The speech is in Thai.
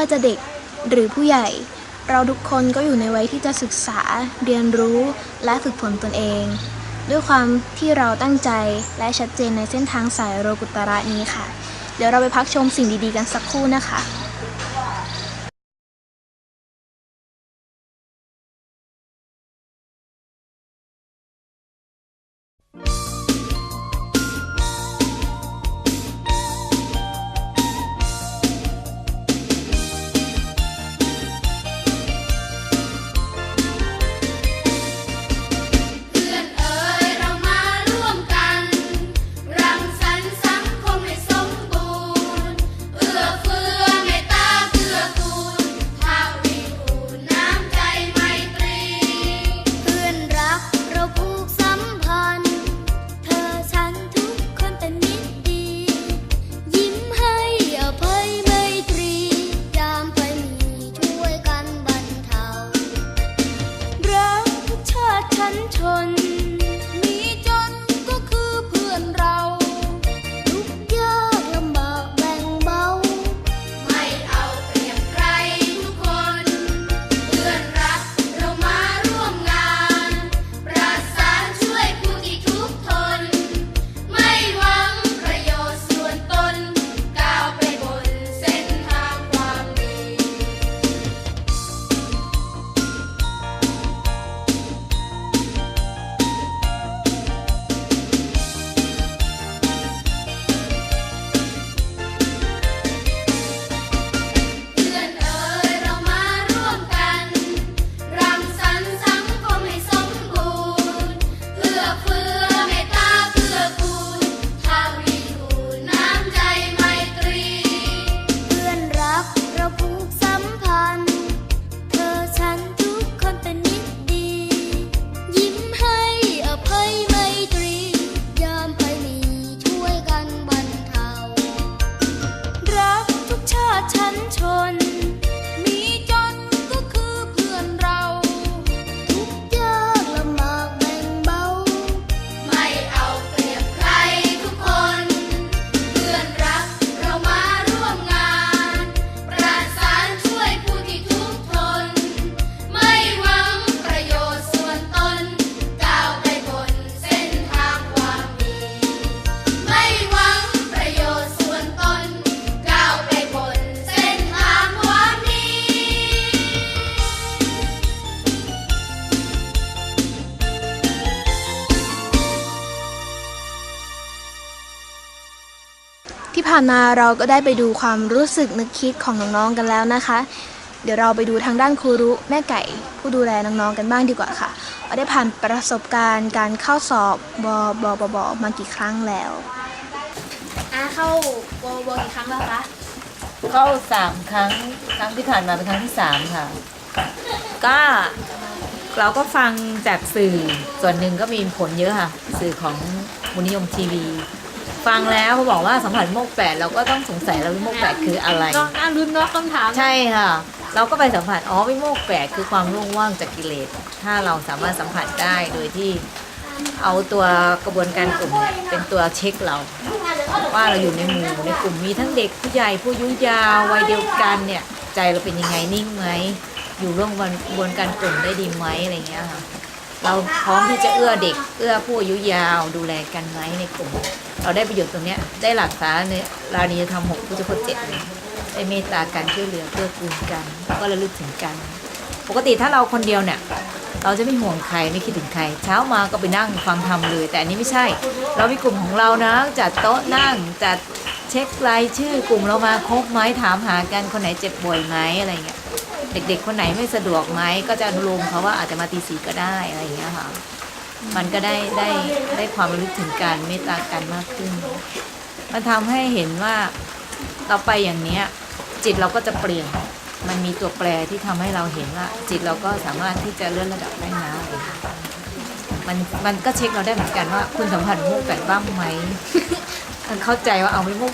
ว่าจะเด็กหรือผู้ใหญ่ เราทุกคนก็อยู่ในวัยที่จะศึกษา เรียนรู้และฝึกฝนตนเอง ด้วยความที่เราตั้งใจและชัดเจนในเส้นทางสายโรกุตระนี้ค่ะ เดี๋ยวเราไปพักชมสิ่งดีๆ กันสักครู่นะคะ ผ่านมาเราก็ได้ไปดูความรู้สึกนึกคิดของน้องๆกันแล้วนะคะ เดี๋ยวเราไปดูทางด้านครูรุแม่ไก่ ผู้ดูแลน้องๆกันบ้างดีกว่าค่ะว่าได้ผ่านประสบการณ์การเข้าสอบบบบบบมากี่ครั้งแล้วอาเข้าบบบกี่ครั้งแล้วคะเข้าสามครั้งครั้งที่ผ่านมาเป็นครั้งที่สามค่ะ ก็เราก็ฟังจากสื่อส่วนหนึ่งก็มีผลเยอะค่ะ สื่อของมุนิยมทีวี ฟังแล้วเขาบอกว่าสัมผัสโมกแปดเราก็ต้องสงสัยแล้ววิโมกแปดคืออะไรน้องน่ารุ้นเนาะต้องถามใช่ค่ะ เราก็ไปสัมผัสอ๋อวิโมกแปดคือความโล่งว่างจากกิเลส ถ้าเราสามารถสัมผัสได้โดยที่เอาตัวกระบวนการกลุ่มเนี่ยเป็นตัวเช็คเรา ว่าเราอยู่ในหมู่ในกลุ่มมีทั้งเด็กผู้ใหญ่ผู้อายุยาววัยเดียวกันเนี่ยใจเราเป็นยังไงนิ่งไหมอยู่ร่วมกันกระบวนการกลุ่มได้ดีไหมอะไรเงี้ยค่ะเราพร้อมที่จะเอื้อเด็กเอื้อผู้อายุยาวดูแลกันไหมในกลุ่ม เราได้ประโยชน์ตรงเนี้ยได้หลักษาในรานียธรรมหกพุทธพจน์เจ็ดเลยได้เมตตากันช่วยเหลือเพื่อกูลกันแล้วก็ระลึกถึงกัน ปกติถ้าเราคนเดียวเนี่ยเราจะไม่ห่วงใครไม่คิดถึงใคร เช้ามาก็ไปนั่งฟังธรรมเลย แต่อันนี้ไม่ใช่ เรามีกลุ่มของเรานะจัดโต๊ะนั่งจัดเช็ครายชื่อกลุ่มเรามาครบไหมถามหากันคนไหนเจ็บป่วยไหมอะไรเงี้ยเด็กๆ คนไหนไม่สะดวกไหมก็จะอนุโลมเขาว่าอาจจะมาตีสีก็ได้อะไรอย่างเงี้ยค่ะ มันก็ได้ได้ได้ความระลึกถึงการเมตตากันมากขึ้น มันทำให้เห็นว่าเราไปอย่างเนี้ย จิตเราก็จะเปลี่ยน มันมีตัวแปรที่ทำให้เราเห็นว่า จิตเราก็สามารถที่จะเลื่อนระดับได้นะมันมันก็เช็คเราได้เหมือนกันว่า คุณสัมผัสมุกแปดบ้างไหมเข้าใจว่าเอาไม่มุก